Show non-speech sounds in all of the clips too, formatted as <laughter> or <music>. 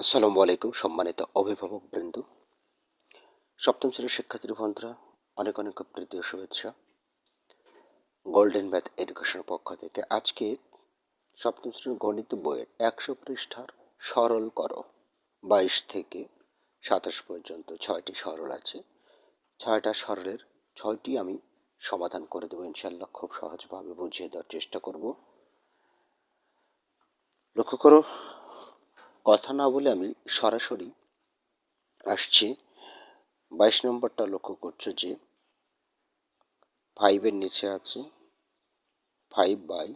আসসালামু আলাইকুম, সম্মানিত অভিভাবক বৃন্দ। সপ্তম শ্রেণির শিক্ষার্থী বন্ধুরা, অনেক অনেক প্রীতি ও শুভেচ্ছা। গোল্ডেন ম্যাথ এডুকেশনের পক্ষ থেকে আজকে সপ্তম শ্রেণির গণিত বইয়ের একশো পৃষ্ঠার সরল করো। বাইশ থেকে সাতাশ পর্যন্ত ছয়টি সরল আছে। ছয়টা সরলের ছয়টি আমি সমাধান করে দেবো ইনশাল্লাহ খুব সহজভাবে বুঝিয়ে দেওয়ার চেষ্টা করব। লক্ষ্য করো কথা না বলে আমি সরাসরি আসছি। বাইশ নম্বরটা লক্ষ্য করছ যে ফাইভের নিচে আছে five by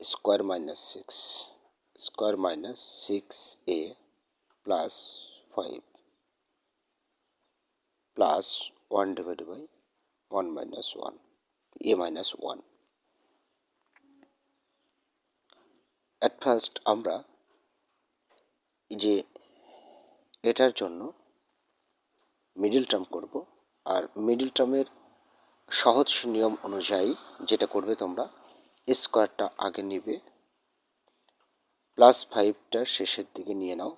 square minus six square minus six A plus five plus one divide by one minus one A minus one at first আমরা যে এটার জন্য মিডিল টার্ম করব আর মিডিল টার্মের সহজ নিয়ম অনুযায়ী যেটা করবে তোমরা স্কোয়ারটা আগে নিবে প্লাস ফাইভটার শেষের দিকে নিয়ে নাও,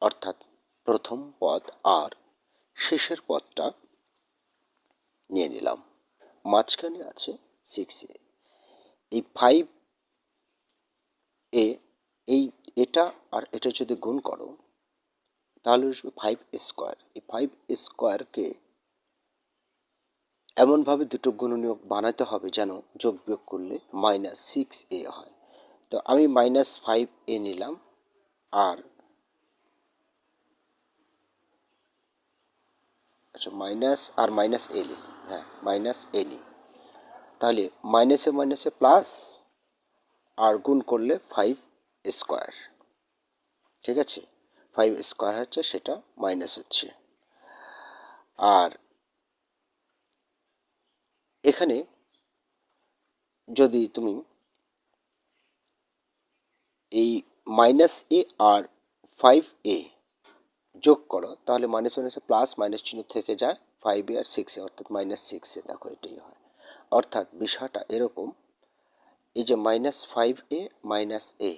অর্থাৎ প্রথম পদ আর শেষের পদটা নিয়ে নিলাম। মাঝখানে আছে সিক্স এ এই ফাইভ এ, এই, এটা আর এটা যদি গুণ করো, তাহলে আসবে ফাইভ স্কোয়ার এই ফাইভ স্কোয়ারকে এমনভাবে দুটো গুণনীয়ক বানাতে হবে যেন যোগ বিয়োগ করলে মাইনাস সিক্স এ হয়। তো আমি মাইনাস ফাইভ এ নিলাম, আর আচ্ছা মাইনাস আর মাইনাস এ নি হ্যাঁ মাইনাস এ নি তাহলে মাইনাসে মাইনাসে প্লাস আর গুণ করলে ফাইভ স্কোয়ার ঠিক আছে? ফাইভ স্কোয়ার হচ্ছে সেটা মাইনাস হচ্ছে। আর এখানে যদি তুমি এই মাইনাস এ আর ফাইভ এ যোগ করো, তাহলে মাইনাস মাইনাসে প্লাস মাইনাস চিহ্ন থেকে যায় ফাইভ এ আর সিক্স এ অর্থাৎ মাইনাস সিক্সে দেখো এটাই হয়। অর্থাৎ বিষয়টা এরকম এই যে minus five A minus A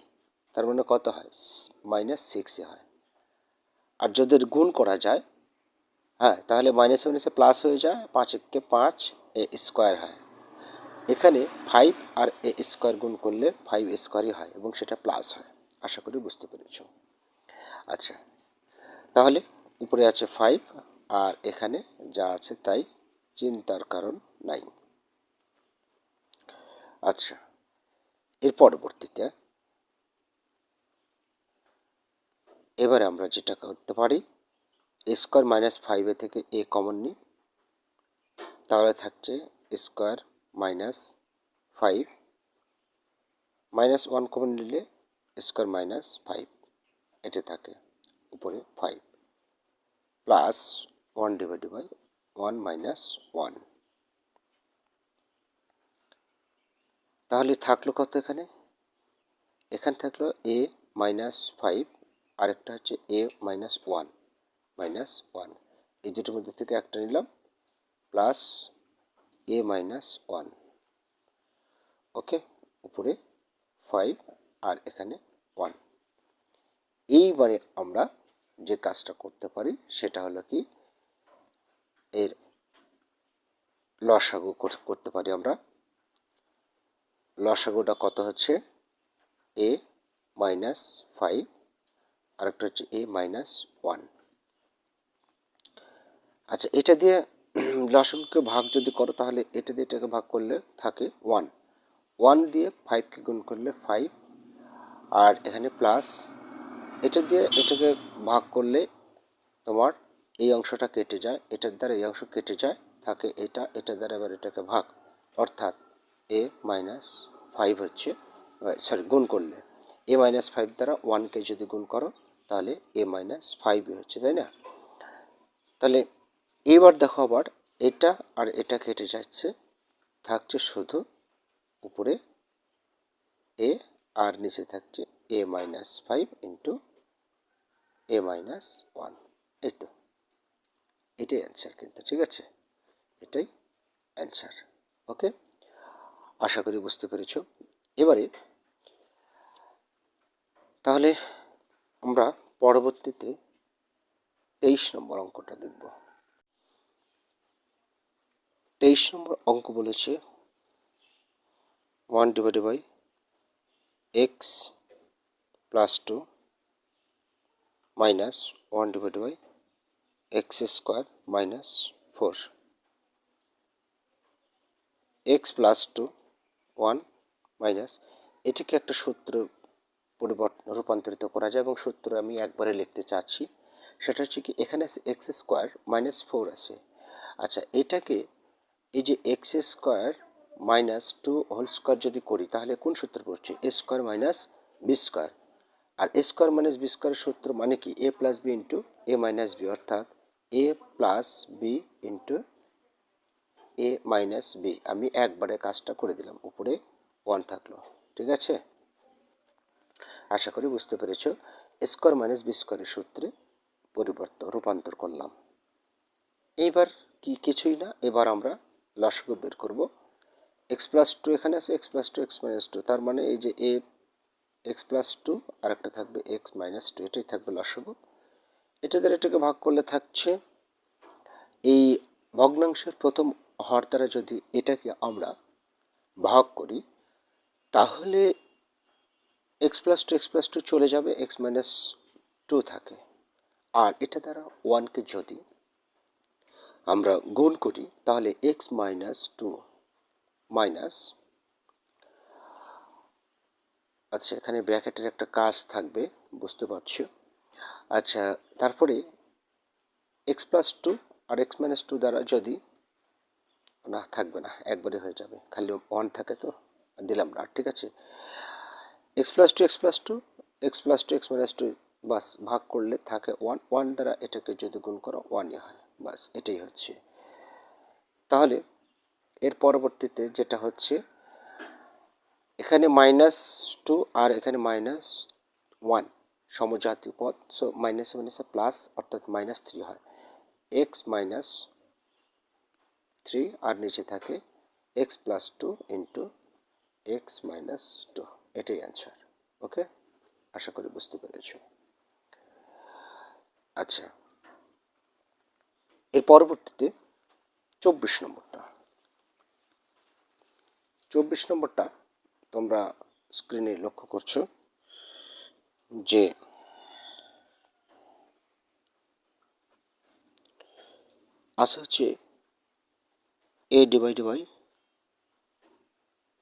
তার মানে কত হয়? মাইনাস সিক্স এ হয়। আর যদি গুণ করা যায় হ্যাঁ তাহলে মাইনাস মাইনাসে প্লাস হয়ে যায়, পাঁচ এককে পাঁচ এ স্কোয়ার হয়। এখানে ফাইভ আর এ স্কোয়ার গুণ করলে ফাইভ স্কোয়ারই হয় এবং সেটা প্লাস হয়। আশা করি বুঝতে পেরেছ। আচ্ছা তাহলে উপরে আছে ফাইভ আর এখানে যা আছে তাই চিন্তার কারণ নাই। আচ্ছা এর পরবর্তীতে এবারে আমরা যেটা করতে পারি এ স্কোয়ার মাইনাস ফাইভে থেকে এ কমন নিই। তাহলে থাকছে square minus five minus one common নিলে স্কোয়ার মাইনাস ফাইভ এটা থাকে উপরে five plus one divide by one minus one তাহলে থাকল কত এখানে? এখানে থাকল এ মাইনাস ফাইভ আরেকটা হচ্ছে A minus one minus one এই দুটোর মধ্যে থেকে একটা নিলাম plus A minus one okay, উপরে ফাইভ আর এখানে ওয়ান এইবারে আমরা যে কাজটা করতে পারি, সেটা হলো কি, এর লসাগু করতে পারি আমরা। লসাগুটা কত হচ্ছে? এ মাইনাস ফাইভ আরেকটা হচ্ছে এ মাইনাস ওয়ান আচ্ছা এটা দিয়ে <clears throat> লসাগুকে ভাগ যদি করো তাহলে এটা দিয়ে এটাকে ভাগ করলে থাকে ওয়ান ওয়ান দিয়ে ফাইভকে গুণ করলে ফাইভ আর এখানে প্লাস এটা দিয়ে এটাকে ভাগ করলে তোমার এই অংশটা কেটে যায়, এটার দ্বারা এই অংশ কেটে যায়, থাকে এটা, এটার দ্বারা এবার এটাকে ভাগ, অর্থাৎ এ মাইনাস ফাইভ হচ্ছে সরি গুণ করলে। এ মাইনাস ফাইভ দ্বারা ওয়ানকে যদি গুণ করো, তাহলে এ মাইনাস ফাইভই হচ্ছে, তাই না? তাহলে এবার দেখো আবার, এটা আর এটা কেটে যাচ্ছে, থাকছে শুধু উপরে এ আর নিচে থাকছে A minus five into A minus one এই তো, এটাই অ্যান্সার কিন্তু, ঠিক আছে? এটাই অ্যান্সার ওকে আশা করি বুঝতে পেরেছ। এবারে, তাহলে আমরা পরবর্তীতে তেইশ নম্বর অঙ্কটা দেখব। তেইশ নম্বর অঙ্ক বলেছে one divided by X plus two minus one divided by X square minus four X plus two one minus এটিকে একটা সূত্র পরিবর্তন রূপান্তরিত করা যায় এবং সূত্র আমি একবারে লিখতে চাচ্ছি। সেটা হচ্ছে কি এখানে আছে এক্স স্কোয়ার মাইনাস ফোর আছে। আচ্ছা এটাকে এই যে X square minus two whole square যদি করি, তাহলে কোন সূত্র পড়ছে? A square minus B square. R A square minus B স্কোয়ারের সূত্র মানে কি? A plus B into A minus B, অর্থাৎ A plus B into A minus B আমি একবারে কাজটা করে দিলাম, উপরে ওয়ান থাকল, ঠিক আছে? আশা করি বুঝতে পেরেছ। স্কোয়ার মাইনাস বি স্কোয়ারের সূত্রে পরিবর্তন রূপান্তর করলাম। এইবার কি কিছুই না, এবার আমরা লসগু বের করব। এক্স প্লাস টু এখানে আছে X plus two X minus two তার মানে এই যে এ এক্স প্লাস টু আর একটা থাকবে এক্স মাইনাস টু এটাই থাকবে লসগু। এটা দ্বারা এটাকে ভাগ করলে থাকছে এই ভগ্নাংশের প্রথম হর দ্বারা যদি এটাকে আমরা ভাগ করি, তাহলে X plus two X plus two চলে যাবে এক্স মাইনাস টু থাকে। আর এটা দ্বারা ওয়ানকে যদি আমরা গুণ করি, তাহলে এক্স মাইনাস টু মাইনাস আচ্ছা এখানে ব্র্যাকেটের একটা কাজ থাকবে, বুঝতে পারছ? আচ্ছা তারপরে এক্স প্লাস টু আর এক্স মাইনাস টু দ্বারা যদি না, থাকবে না একবারে হয়ে যাবে। খালি ওয়ান থাকে তো, দিলাম না, ঠিক আছে? X plus two X plus two X plus two X minus two বাস, ভাগ করলে থাকে ওয়ান ওয়ান দ্বারা এটাকে যদি গুণ করো ওয়ানই হয়, বাস, এটাই হচ্ছে। তাহলে, এর পরবর্তীতে যেটা হচ্ছে, এখানে মাইনাস টু আর এখানে মাইনাস ওয়ান সমজাতীয় পদ সো মাইনাস মাইনাসে প্লাস অর্থাৎ মাইনাস থ্রি হয়। এক্স মাইনাস থ্রি আর নিচে থাকে X plus two into X minus two এটাই অ্যান্সার ওকে আশা করি বুঝতে পেরেছ। আচ্ছা এর পরবর্তীতে চব্বিশ নম্বরটা। চব্বিশ নম্বরটা তোমরা স্ক্রিনে লক্ষ্য করছ যে আসা হচ্ছে A divide by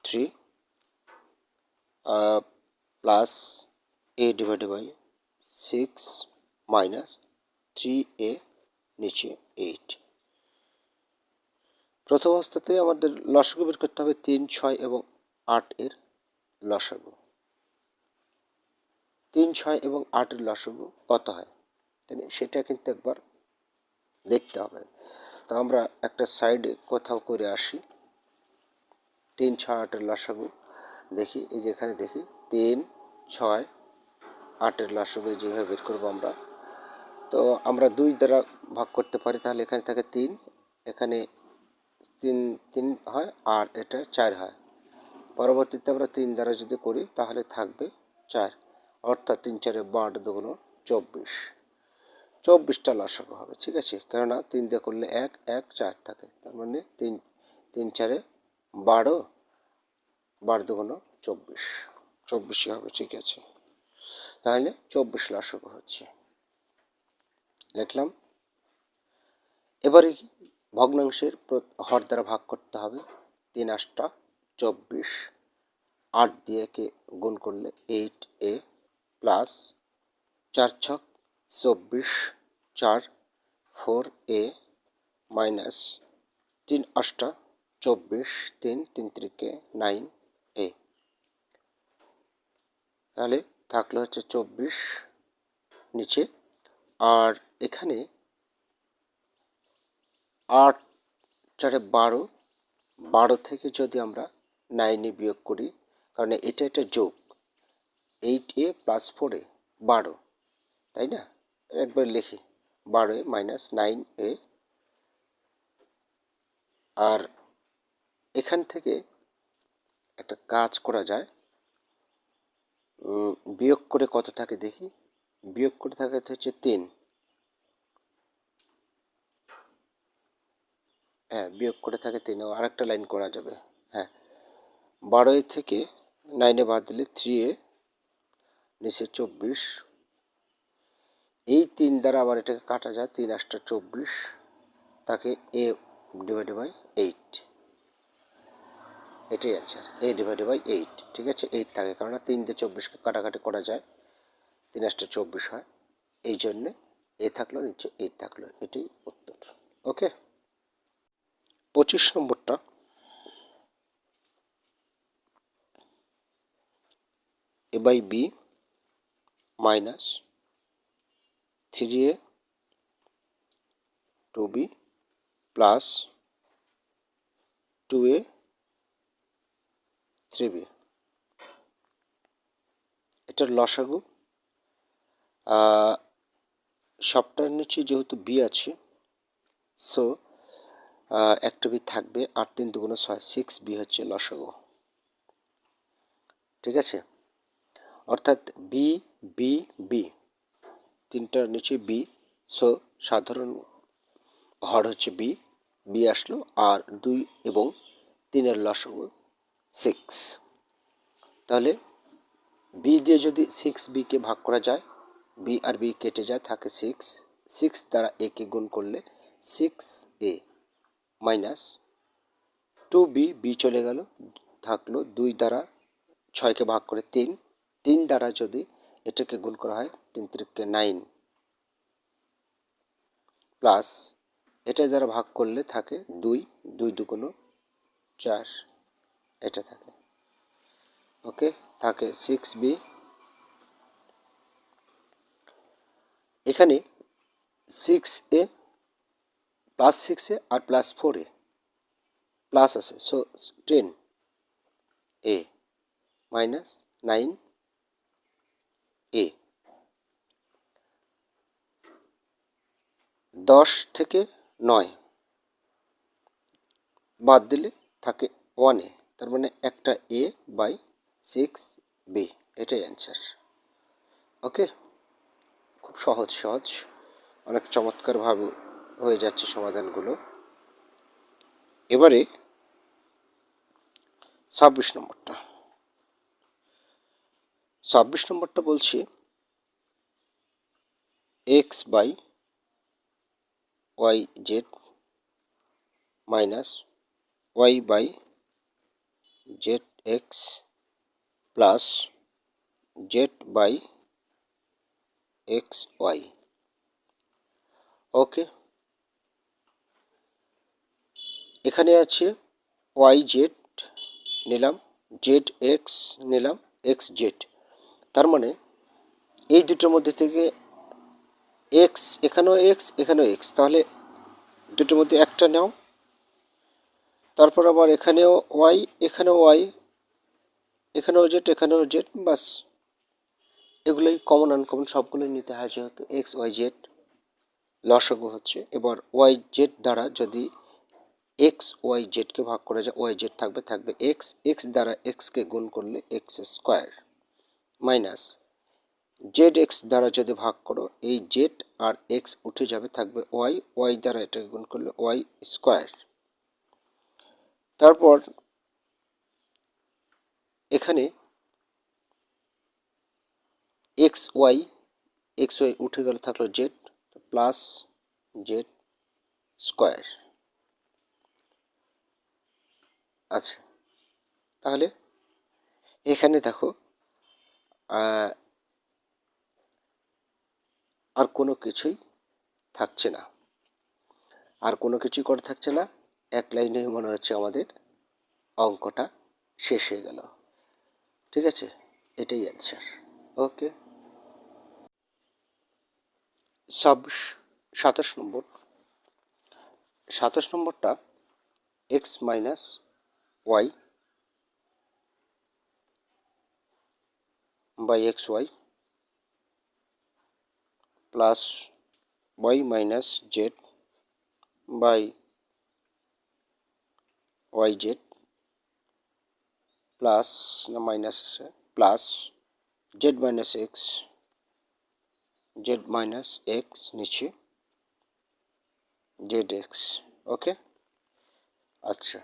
three plus A divided by six minus three A নিচে এইট প্রথম অবস্থাতে আমাদের লসাগু বের করতে হবে তিন, ছয় এবং আট এর লসাগু। তিন, ছয় এবং আটের লসাগু কত হয়? সেটা কিন্তু একবার দেখতে হবে। তো আমরা একটা সাইডে কোথাও করে আসি। তিন ছয় আটের লসাগু দেখি, এই যে এখানে দেখি, তিন, ছয়, আটের লসাগু যেভাবে বের করব আমরা। তো আমরা দুই দ্বারা ভাগ করতে পারি, তাহলে এখানে থাকে তিন, এখানে তিন তিন হয়, আর এটা চার হয়। পরবর্তীতে আমরা তিন দ্বারা যদি করি, তাহলে থাকবে চার। অর্থাৎ তিন চারে বারো দুগুণ চব্বিশ। চব্বিশটা লসাগু হবে ঠিক আছে? কেননা তিন দিয়ে করলে এক এক, চার থাকে। তার মানে তিন তিন চারে বারো বারো দুগুণ চব্বিশ। চব্বিশে হবে, ঠিক আছে? তাহলে চব্বিশ লসাগু হচ্ছে। লিখলাম এবারে ভগ্নাংশের হর দ্বারা ভাগ করতে হবে। তিন আটটা, চব্বিশ। আট দিয়ে কে গুণ করলে এইট এ প্লাস চার ছক চব্বিশ চার ফোর এ মাইনাস তিন আটটা চব্বিশ তিন তিন ত্রিকে নাইন এ। তাহলে থাকল হচ্ছে চব্বিশ নিচে। আর এখানে আট চারে বারো বারো থেকে যদি আমরা নাইনে বিয়োগ করি, কারণ এটা একটা যোগ এইট এ প্লাস ফোর বারো, তাই না? একবার লিখি। বারো এ মাইনাস নাইন এ। আর এখান থেকে একটা কাজ করা যায়। বিয়োগ করে কত থাকে দেখি। বিয়োগ করে থাকে হচ্ছে তিন। হ্যাঁ বিয়োগ করে থাকে তিন। ও আরেকটা লাইন করা যাবে। হ্যাঁ। বারোয় থেকে নাইনে বাদ দিলে থ্রি এ, নিচে চব্বিশ। এই তিন দ্বারা আবার এটাকে কাটা যায়, তিন আটটা চব্বিশ, তাকে এ ডিভাইডেড বাই এইট এটাই answer A divided by eight ঠিক আছে? এইট থাকে কারণ তিন দিয়ে চব্বিশকে কাটাকাটি করা যায়, তিন আটটা চব্বিশ হয়, এই জন্যে এ থাকল, নিচে এইট থাকল, এটাই উত্তর ওকে পঁচিশ নম্বরটা। A by B minus three A two B plus two A three B এটার লসাগু সবটার নিচে যেহেতু বি আছে, সো একটা বি থাকবে আট তিন দুগুণ ছয়, সিক্স বি হচ্ছে লসাগু। ঠিক আছে? অর্থাৎ বি বি বি। তিনটার নিচে বি সো সাধারণ হর হচ্ছে বি বি আসলো আর দুই এবং তিনের লসাগু সিক্স তাহলে বি দিয়ে যদি সিক্স বিকে ভাগ করা যায় বি আর বি কেটে যায়, থাকে সিক্স সিক্স দ্বারা একে গুণ করলে six A minus two B B চলে গেল, থাকল দুই দ্বারা ছয়কে ভাগ করে তিন তিন দ্বারা যদি এটাকে গুণ করা হয় তিন তিরিককে নাইন। প্লাস এটা দ্বারা ভাগ করলে থাকে দুই দুই দুগুণ চার, এটা থাকে। ওকে, থাকে সিক্স বি এখানে সিক্স এ প্লাস সিক্স আর প্লাস ফোর এ প্লাস আছে so ten A minus nine A. দশ থেকে নয়। বাদ দিলে থাকে ওয়ানে তার মানে একটা এ বাই সিক্স বি এটাই অ্যান্সার ওকে? খুব সহজ সহজ। অনেক চমৎকারভাবে হয়ে যাচ্ছে সমাধানগুলো। এবারে ছাব্বিশ নম্বরটা। ছাব্বিশ নম্বরটা বলছি X by Y Z minus Y by Z X plus Z by X Y okay এখানে আছে ওয়াই জেড নিলাম জেড এক্স নিলাম এক্স জেড তার মানে এই দুটোর মধ্যে থেকে এক্স এখানেও এক্স এখানেও এক্স তাহলে দুটোর মধ্যে একটা নাও। তারপর আবার এখানেও ওয়াই এখানেও ওয়াই এখানেও জেড এখানেও জেড বাস এগুলোই কমন আনকমন সবগুলোই নিতে হয় যেহেতু এক্স ওয়াই জেড লসগু হচ্ছে। এবার ওয়াই জেড দ্বারা যদি এক্স ওয়াই জেডকে ভাগ করে যায় ওয়াই জেড থাকবে থাকবে এক্স এক্স দ্বারা এক্সকে গুণ করলে X square minus Z X দ্বারা যদি ভাগ করো, এই জেড আর এক্স উঠে যাবে, থাকবে ওয়াই ওয়াই দ্বারা এটাকে গুণ করলে ওয়াই স্কোয়ার। তারপর এখানে এক্স ওয়াই এক্স ওয়াই উঠে গেলে, থাকল জেড প্লাস জেড স্কোয়ার। আচ্ছা তাহলে এখানে দেখো আর কোনো কিছুই থাকছে না। আর কোনো কিছুই করে থাকছে না। এক লাইনে মনে হচ্ছে আমাদের অঙ্কটা শেষ হয়ে গেল। ঠিক আছে? এটাই অ্যান্সার ওকে ছাব্বিশ সাতাশ নম্বর। সাতাশ নম্বরটা X minus Y by X Y plus Y minus Z by Y Z plus না মাইনাস আছে plus Z minus X Z minus X নিচে জেড এক্স ওকে আচ্ছা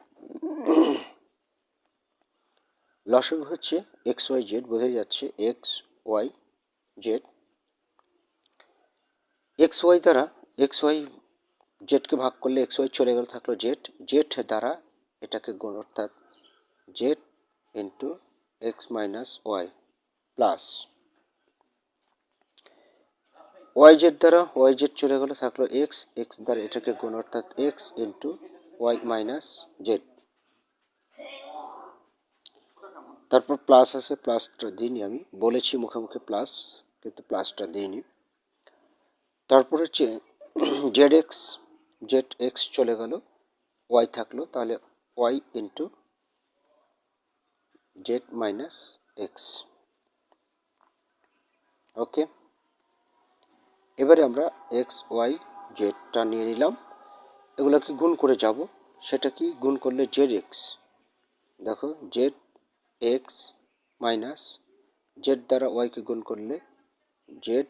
লসক হচ্ছে এক্স ওয়াই জেড বোঝা যাচ্ছে X Y Z. X Y দ্বারা, x Y জেডকে ভাগ করলে এক্স ওয়াই চলে গেল, থাকল জেড। জেড দ্বারা এটাকে গুণ, অর্থাৎ Z into X minus Y plus Y Z দ্বারা ওয়াই জেড চলে গেল, থাকল এক্স। এক্স দ্বারা এটাকে গুণ, অর্থাৎ X into Y minus Z. তারপর প্লাস আছে প্লাসটা দিইনি আমি। বলেছি মুখে মুখে প্লাস কিন্তু প্লাসটা দিইনি। তারপর হচ্ছে জেড এক্স জেড এক্স চলে গেল। ওয়াই থাকল, তাহলে Y into Z minus X okay এবারে আমরা এক্স ওয়াই জেডটা নিয়ে নিলাম। এগুলোকে গুণ করে যাব। সেটা কি? গুণ করলে জেড এক্স দেখো জেড এক্স মাইনাস জেড দ্বারা ওয়াইকে গুণ করলে জেড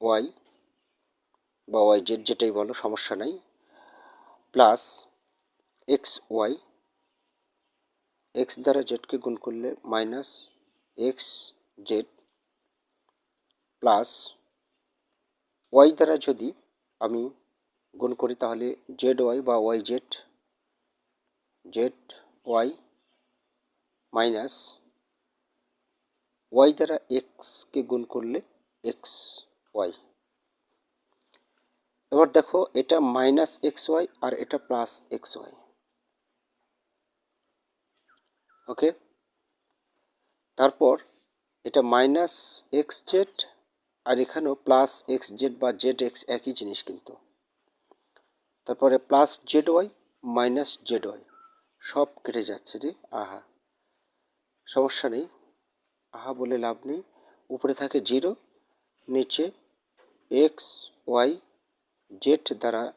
ওয়াই বা ওয়াই জেড যেটাই বলো, সমস্যা নাই প্লাস এক্স ওয়াই এক্স দ্বারা জেডকে গুণ করলে minus X Z plus Y দ্বারা যদি আমি গুণ করি, তাহলে জেড ওয়াই বা Y Z Z Y minus Y দ্বারা এক্সকে গুণ করলে এক্স ওয়াই এবার দেখো এটা মাইনাস এক্স ওয়াই আর এটা প্লাস এক্স ওয়াই ওকে? তারপর এটা মাইনাস এক্স জেড আর এখানেও প্লাস এক্স জেড বা জেড এক্স একই জিনিস কিন্তু। তারপরে plus Z Y minus Z Y সব কেটে যাচ্ছে রে, আহা। সমস্যা নেই। আহা বলে লাভ নেই। উপরে থাকে জিরো, নিচে এক্স, ওয়াই, জেড দ্বারা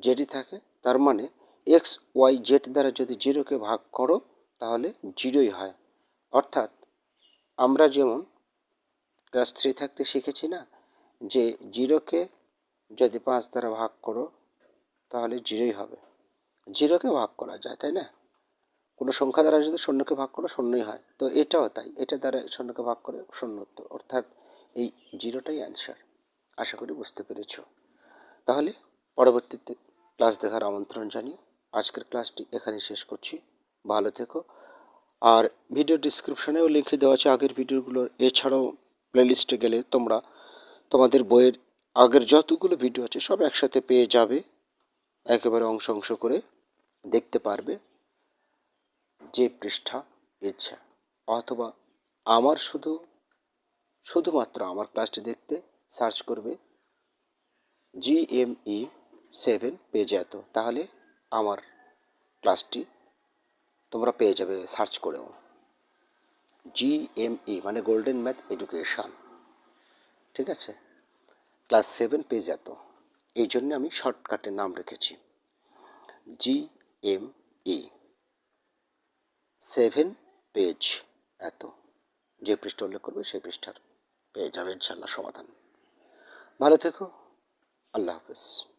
জেডই থাকে। তার মানে এক্স, ওয়াই, জেড দ্বারা যদি জিরোকে ভাগ করো, তাহলে জিরোই হয়। অর্থাৎ আমরা যেমন ক্লাস থ্রি থাকতে শিখেছি না, যে জিরোকে যদি পাঁচ দ্বারা ভাগ করো, তাহলে জিরোই হবে। জিরোকে ভাগ করা যায়, তাই না? কোনো সংখ্যা দ্বারা যদি শূন্যকে ভাগ করো শূন্যই হয়। তো এটাও তাই। এটা দ্বারা শূন্যকে ভাগ করে শূন্য উত্তর অর্থাৎ এই জিরোটাই অ্যান্সার আশা করি বুঝতে পেরেছ। তাহলে পরবর্তীতে ক্লাস দেখার আমন্ত্রণ জানিয়ে আজকের ক্লাসটি এখানে শেষ করছি। ভালো থেকো। আর ভিডিও ডিসক্রিপশনেও লিখে দেওয়া আছে আগের ভিডিওগুলোর এছাড়াও প্লেলিস্টে গেলে তোমরা তোমাদের বইয়ের আগের যতগুলো ভিডিও আছে সব একসাথে পেয়ে যাবে। একেবারে অংশ অংশ করে দেখতে পারবে। যে পৃষ্ঠা ইচ্ছা, অথবা আমার শুধু, শুধুমাত্র আমার ক্লাসটি দেখতে সার্চ করবে জিএমই সেভেন পেজ এত, তাহলে আমার ক্লাসটি তোমরা পেয়ে যাবে সার্চ করেও। জিএমই মানে গোল্ডেন ম্যাথ এডুকেশান ঠিক আছে? ক্লাস সেভেন পেজ এত, এই জন্য আমি শর্টকাটের নাম রেখেছি। জিএমই সেভেন পেজ এত। যে পৃষ্ঠা উল্লেখ করবে, সেই পৃষ্ঠার পেয়ে যাবে ইনশাল্লাহ সমাধান। ভালো থেকো, আল্লাহ হাফেজ।